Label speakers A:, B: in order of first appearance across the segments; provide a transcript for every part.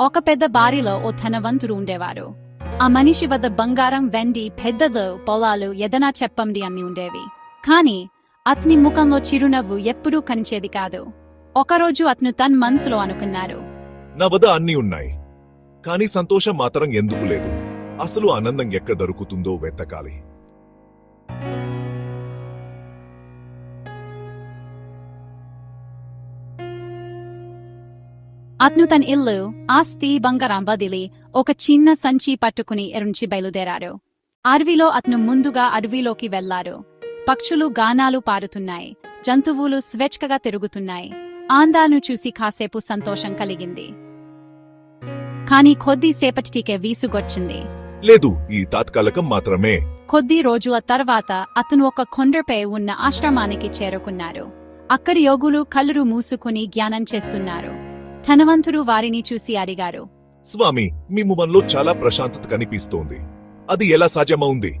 A: ఒక పెద్ద బారిలో ఓ ధనవంతుడు ఉండేవారు. ఆ మనిషి వద్ద బంగారం వెండి పెద్దలు పొలాలు ఎదనా చెప్పండి అన్ని ఉండేవి. కాని అతని ముఖంలో చిరునవ్వు ఎప్పుడూ కనిచేది కాదు. ఒకరోజు అతను తన మనసులో అనుకున్నారు.
B: నా వద్ద అన్నీ ఉన్నాయి. కానీ సంతోషం మాత్రం ఎందుకు లేదు? అసలు ఆనందం ఎక్కడ దొరుకుతుందో వెతకాలి.
A: అతను తన ఇల్లు ఆస్తి బంగారం వదిలి ఒక చిన్న సంచి పట్టుకుని ఎరుంచి బయలుదేరారు. అడవిలో అతను ముందుగా అడవిలోకి వెళ్ళారు. పక్షులు గానాలు పారుతున్నాయి జంతువులు స్వేచ్ఛగా తిరుగుతున్నాయి. ఆందాను చూసి కాసేపు సంతోషం కలిగింది. కాని కొద్దిసేపటికే వీసుగొచ్చింది.
B: లేదు ఈ తాత్కాలికం మాత్రమే.
A: కొద్ది రోజుల తర్వాత అతను ఒక కొండపై ఉన్న ఆశ్రమానికి చేరుకున్నారు. అక్కడి యోగులు కళ్ళు మూసుకుని జ్ఞానం చేస్తున్నారు. ధనవంతుడు వారిని చూసి అడిగారు
B: స్వామి మీ ముఖంలో చాలా ప్రశాంతత కనిపిస్తోంది. అది ఎలా సాధ్యమవుంది?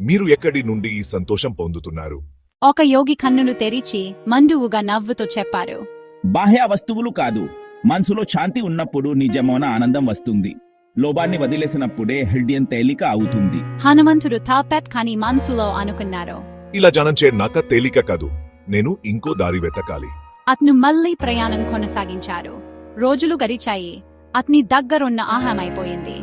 B: మీరు ఎక్కడి నుండి ఈ సంతోషం పొందుతున్నారు?
A: ఒక యోగి కన్నులు తెరిచి మండువుగా నవ్వుతూ చెప్పారు.
C: బాహ్య వస్తువులు కాదు. మనసులో శాంతి ఉన్నప్పుడు నిజమైన ఆనందం వస్తుంది. లోబాన్ని వదిలేసినప్పుడే హృదయం తేలిక అవుతుంది.
A: హనుమంతుడు తాపెత్ కాని మనసులో అనుకున్నారు.
B: ఇలా జనం చేయనాక తేలిక కాదు. నేను ఇంకో దారి వెతకాలి.
A: అతను మళ్ళీ ప్రయాణం కొనసాగించారు. రోజులు గడిచాయి. అతని దగ్గరున్న ఆహామైపోయింది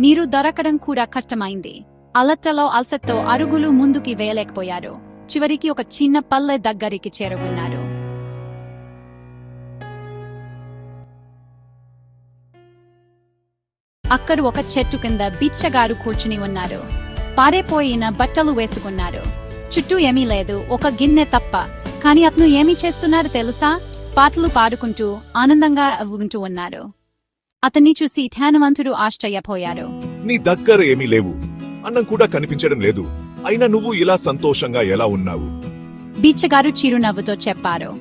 A: నీరు దొరకడం కూడా కష్టమైంది. అలట్టలో అలసత్తో అరుగులు ముందుకి వేయలేకపోయారు. చివరికి ఒక చిన్న పల్లె దగ్గరికి చేరుకున్నారు. అక్కడ ఒక చెట్టు కింద బిచ్చగారు కూర్చుని ఉన్నారు. పారేపోయిన బట్టలు వేసుకున్నారు. చుట్టూ ఏమీ లేదు. ఒక గిన్నె తప్ప. కాని అతను ఏమీ చేస్తున్నారు తెలుసా? పాటలు పాడుకుంటూ ఆనందంగా ఉంటూ ఉన్నారు. అతన్ని చూసి ధ్యానవంతుడు ఆశ్చర్యపోయారు.
B: నీ దగ్గర ఏమీ లేవు. అన్నం కూడా కనిపించడం లేదు. అయినా నువ్వు ఇలా సంతోషంగా ఎలా ఉన్నావు?
A: బిచ్చగారు చిరునవ్వుతో చెప్పారు.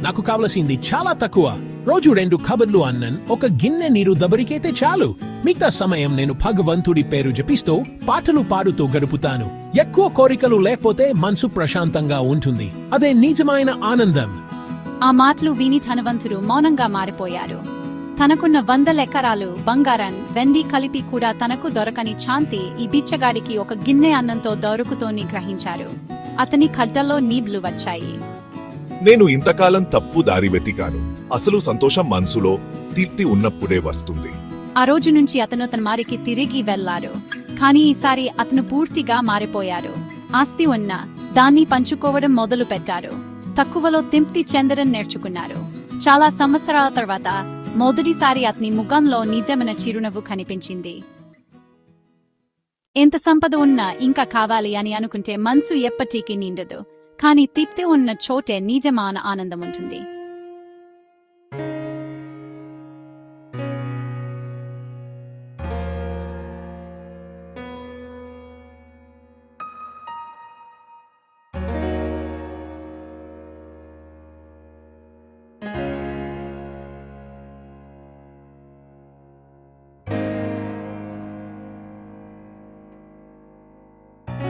D: నాకు కావలసింది చాలా తక్కువ. రోజు రెండు కబర్లు అన్నన్ ఒక గిన్నె నీరు దబరికైతే చాలు. మిగతా సమయం నేను భగవంతుడి పేరు జపిస్తూ పాటలు పాడుతూ గడుపుతాను. ఎక్కువ కోరికలు లేకపోతే మనసు ప్రశాంతంగా ఉంటుంది. అదే నిజమైన ఆనందం.
A: ఆ మాటలు విని ధనవంతుడు మౌనంగా మారిపోయారు తనకున్న వందల ఎకరాలు బంగారం వెండి కలిపి కూడా తనకు దొరకని శాంతి ఈ బిచ్చగాడికి ఒక గిన్నె అన్నంతో దొరుకుతోని గ్రహించారు అతని కడ్డల్లో నీళ్ళు వచ్చాయి.
B: నేను ఇంతకాలం తప్పు దారి వెతికాను. అసలు సంతోషం మనసులో తీర్తి ఉన్నప్పుడే వస్తుంది.
A: ఆ రోజు నుంచి అతను తన మారికి తిరిగి వెళ్ళారు కానీ ఈసారి అతను పూర్తిగా మారిపోయారు ఆస్తి ఉన్నా దాన్ని పంచుకోవడం మొదలు పెట్టారు తక్కువలో దింప్తి చెందడం నేర్చుకున్నారు. చాలా సంవత్సరాల తర్వాత మొదటిసారి అతని ముఖంలో నిజమైన చిరునవ్వు కనిపించింది. ఎంత సంపద ఉన్నా ఇంకా కావాలి అని అనుకుంటే మనసు ఎప్పటికీ నిండదు. కానీ తిప్తి ఉన్న చోటే నిజమాన ఆనందం ఉంటుంది.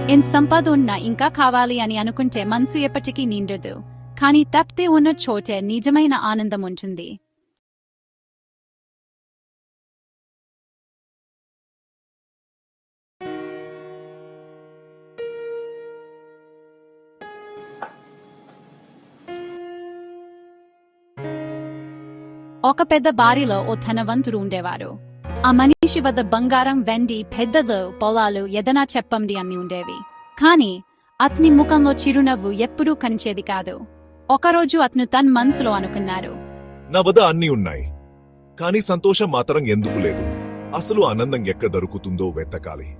A: ఎంత సంపద ఉన్నా ఇంకా కావాలి అని అనుకుంటే మనసు ఎప్పటికీ నిండదు. కానీ తప్తే ఉన్న చోటే నిజమైన ఆనందం ఉంటుంది ఒక పెద్ద బారిలో ఓ ధనవంతుడు ఉండేవారు. ఆ మనిషి వద్ద బంగారం వెండి పెద్దలు పొలాలు ఎదనా చెప్పండి అన్ని ఉండేవి. కాని అతని ముఖంలో చిరునవ్వు ఎప్పుడూ కనిచేది కాదు. ఒకరోజు అతను తన మనసులో అనుకున్నారు.
B: నా వద్ద అన్ని ఉన్నాయి. కానీ సంతోషం మాత్రం ఎందుకు లేదు? అసలు ఆనందం ఎక్కడ దొరుకుతుందో వెతకాలి.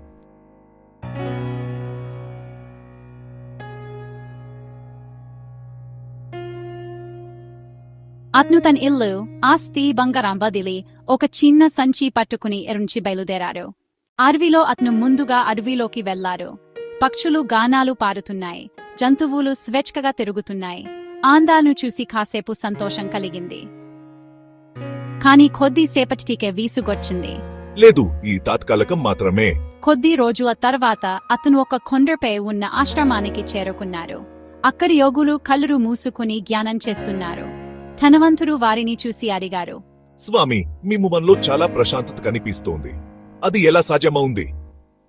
A: అతను తన ఇల్లు ఆస్తి బంగారం వదిలి ఒక చిన్న సంచి పట్టుకుని ఎరుంచి బయలుదేరారు. అడవిలో అతను ముందుగా అడవిలోకి వెళ్ళారు. పక్షులు గానాలు పారుతున్నాయి. జంతువులు స్వేచ్ఛగా తిరుగుతున్నాయి. ఆందాను చూసి కాసేపు సంతోషం కలిగింది. కాని కొద్దిసేపటికే వీసుగొచ్చింది.
B: లేదు ఈ తాత్కాలికం మాత్రమే.
A: కొద్ది రోజుల తర్వాత అతను ఒక కొండపై ఉన్న ఆశ్రమానికి చేరుకున్నారు. అక్కడి యోగులు కళ్ళు మూసుకుని జ్ఞానం చేస్తున్నారు. ధనవంతుడు వారిని చూసి అడిగారు.
B: స్వామి మీ ముఖంలో చాలా ప్రశాంతత కనిపిస్తోంది. అది ఎలా సాధ్యమవుంది?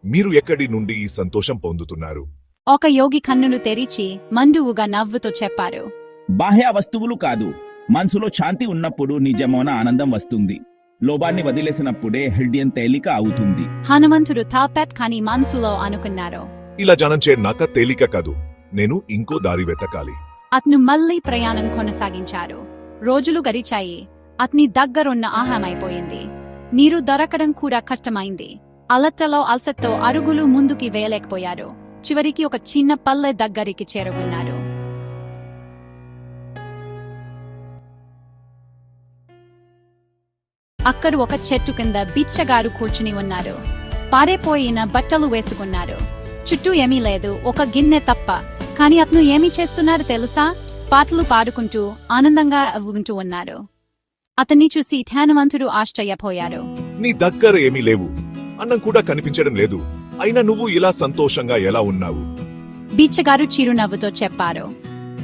B: మీరు ఎక్కడి నుండి ఈ సంతోషం పొందుతున్నారు?
A: ఒక యోగి కన్నులు తెరిచి మండువుగా నవ్వుతూ చెప్పారు.
C: బాహ్య వస్తువులు కాదు. మనసులో శాంతి ఉన్నప్పుడు నిజమైన ఆనందం వస్తుంది. లోబాన్ని వదిలేసినప్పుడే హృదయం తేలిక అవుతుంది.
A: హనుమంతుడు తాపెత్ కాని మనసులో అనుకున్నారు.
B: ఇలా జనంచే నాక తేలిక కాదు. నేను ఇంకో దారి వెతకాలి.
A: అతను మళ్ళీ ప్రయాణం కొనసాగించారు. రోజులు గడిచాయి. అతని దగ్గరున్న ఆహామైపోయింది నీరు దొరకడం కూడా కష్టమైంది. అలట్టలో అలసత్తో అరుగులు ముందుకి వేయలేకపోయారు. చివరికి ఒక చిన్న పల్లె దగ్గరికి చేరుకున్నారు. అక్కడ ఒక చెట్టు కింద బిచ్చగారు కూర్చుని ఉన్నారు. పారేపోయిన బట్టలు వేసుకున్నారు. చుట్టూ ఏమీ లేదు. ఒక గిన్నె తప్ప. కాని అతను ఏమి చేస్తున్నారు తెలుసా? పాటలు పాడుకుంటూ ఆనందంగా ఉంటూ ఉన్నారు. అతన్ని చూసి ధ్యానవంతుడు ఆశ్చర్యపోయారు.
B: నీ దగ్గర ఏమీ లేవు. అన్నం కూడా కనిపించడం లేదు. అయినా నువ్వు ఇలా సంతోషంగా ఎలా ఉన్నావు?
A: బిచ్చగారు చిరునవ్వుతో చెప్పారు.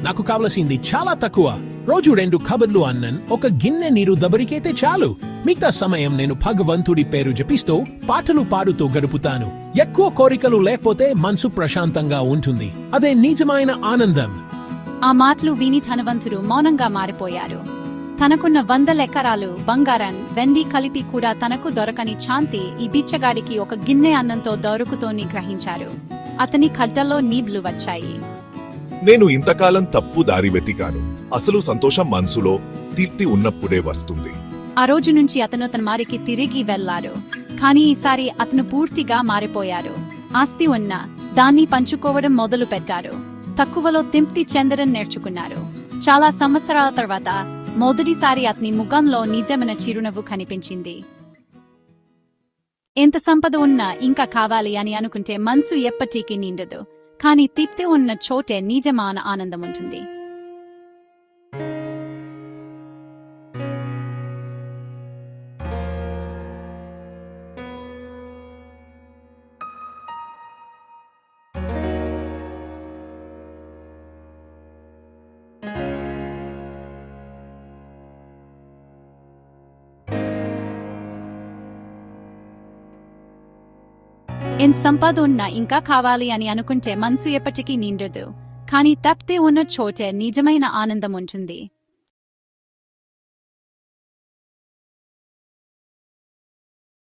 D: నాకు కావలసింది చాలా తక్కువ. రోజు రెండు కబర్లు అన్నన్ ఒక గిన్నె నీరు దబరికైతే చాలు. మిగతా సమయం నేను భగవంతుడి పేరు జపిస్తూ పాటలు పాడుతూ గడుపుతాను. ఎక్కువ కోరికలు లేకపోతే మనసు ప్రశాంతంగా ఉంటుంది. అదే నిజమైన ఆనందం.
A: ఆ మాటలు విని ధనవంతుడు మౌనంగా మారిపోయారు తనకున్న వందల ఎకరాలు బంగారం వెండి కలిపి కూడా తనకు దొరకని శాంతి ఈ బిచ్చగాడికి ఒక గిన్నె అన్నంతో దొరుకుతోని గ్రహించారు. అతని కడ్డల్లో నీళ్ళు వచ్చాయి.
B: నేను ఇంతకాలం తప్పు దారి వెతికాను. అసలు సంతోషం మనసులో తీర్తి ఉన్నప్పుడే వస్తుంది.
A: ఆ రోజు నుంచి అతను తన మారికి తిరిగి వెళ్ళారు. కానీ ఈసారి అతను పూర్తిగా మారిపోయారు. ఆస్తి ఉన్నా దాన్ని పంచుకోవడం మొదలు పెట్టారు తక్కువలో తింప్తి చెందడం నేర్చుకున్నారు. చాలా సంవత్సరాల తర్వాత మొదటిసారి అతని ముఖంలో నిజమైన చిరునవ్వు కనిపించింది. ఎంత సంపద ఉన్నా ఇంకా కావాలి అని అనుకుంటే మనసు ఎప్పటికీ నిండదు. కానీ తిప్తి ఉన్న చోటే నిజమాన ఆనందం ఉంటుంది. ఎంత సంపద ఉన్నా ఇంకా కావాలి అని అనుకుంటే మనసు ఎప్పటికీ నిండదు. కానీ తప్పితే ఉన్న చోటే నిజమైన ఆనందం ఉంటుంది.